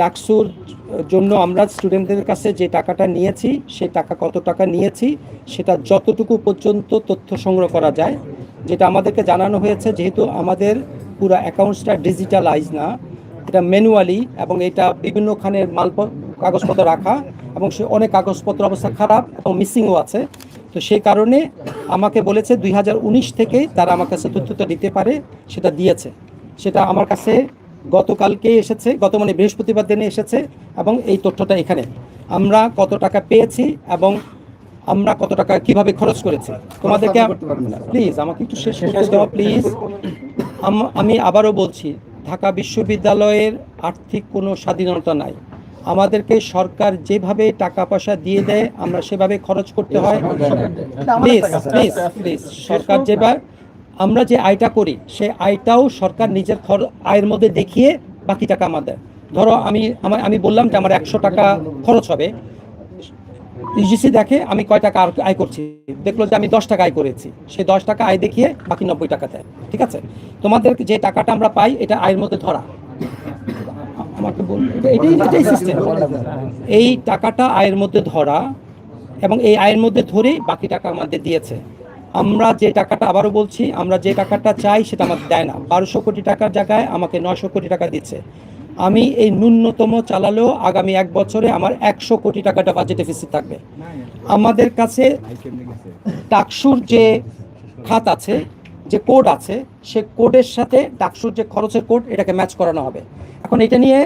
ডাকসুর জন্য আমরা স্টুডেন্টদের কাছে যে টাকাটা নিয়েছি, সেই টাকা কত টাকা নিয়েছি, সেটা যতটুকু পর্যন্ত তথ্য সংগ্রহ করা যায়। যেটা আমাদেরকে জানানো হয়েছে, যেহেতু আমাদের পুরো অ্যাকাউন্টসটা ডিজিটালাইজ না, এটা ম্যানুয়ালি এবং এটা বিভিন্নখানের মাল কাগজপত্র রাখা এবং সে অনেক কাগজপত্র অবস্থা খারাপ এবং মিসিংও আছে। তো সেই কারণে আমাকে বলেছে দুই থেকে তারা আমার কাছে তথ্যটা দিতে পারে, সেটা দিয়েছে। সেটা আমার কাছে গতকালকে এসেছে গত মানে বৃহস্পতিবার দিনে এসেছে এবং এই তথ্যটা এখানে। আমরা কত টাকা পেয়েছি এবং আমরা কত টাকা কীভাবে খরচ করেছি? তোমাদেরকে প্লিজ আমাকে একটু শেষ করতে দাও প্লিজ আমি আবারও বলছি ঢাকা বিশ্ববিদ্যালয়ের আর্থিক কোনো স্বাধীনতা নাই। আমাদেরকে সরকার যেভাবে টাকা পয়সা দিয়ে দেয় আমরা সেভাবে খরচ করতে হয়। প্লিজ প্লিজ প্লিজ সরকার যেভাবে আমরা যে আয়টা করি, সেই আয়টাও সরকার নিজের খর- আয়ের মধ্যে দেখিয়ে বাকি টাকা আমাদের ধরো আমি, আমার, আমি বললাম যে আমার একশো টাকা খরচ হবে। ইউজিসি দেখে আমি কয় টাকা আয় করছি? দেখল যে আমি দশ টাকা আয় করেছি। সেই দশ টাকা আয় দেখিয়ে বাকি নব্বই টাকা দেয়। ঠিক আছে? তোমাদের যে টাকাটা আমরা পাই, এটা আয়ের মধ্যে ধরা। আমাকে বল এটাই এটাই সিস্টেম এই টাকাটা আয়ের মধ্যে ধরা এবং এই আয়ের মধ্যে ধরেই বাকি টাকা আমাদের দিয়েছে। আমরা যে টাকাটা আবারও বলছি, আমরা যে টাকাটা চাই সেটা আমাদের দেয় না। বারোশো কোটি টাকার জায়গায় আমাকে নশো কোটি টাকা দিচ্ছে। আমি এই ন্যূনতম চালালেও আগামী এক বছরে আমার একশো কোটি টাকাটা বাজেট ডেফিসিট থাকবে। আমাদের কাছে টাকসুর যে খাত আছে, যে কোড আছে, সে কোডের সাথে টাকসুর যে খরচের কোড, এটাকে ম্যাচ করানো হবে। এখন এটা নিয়ে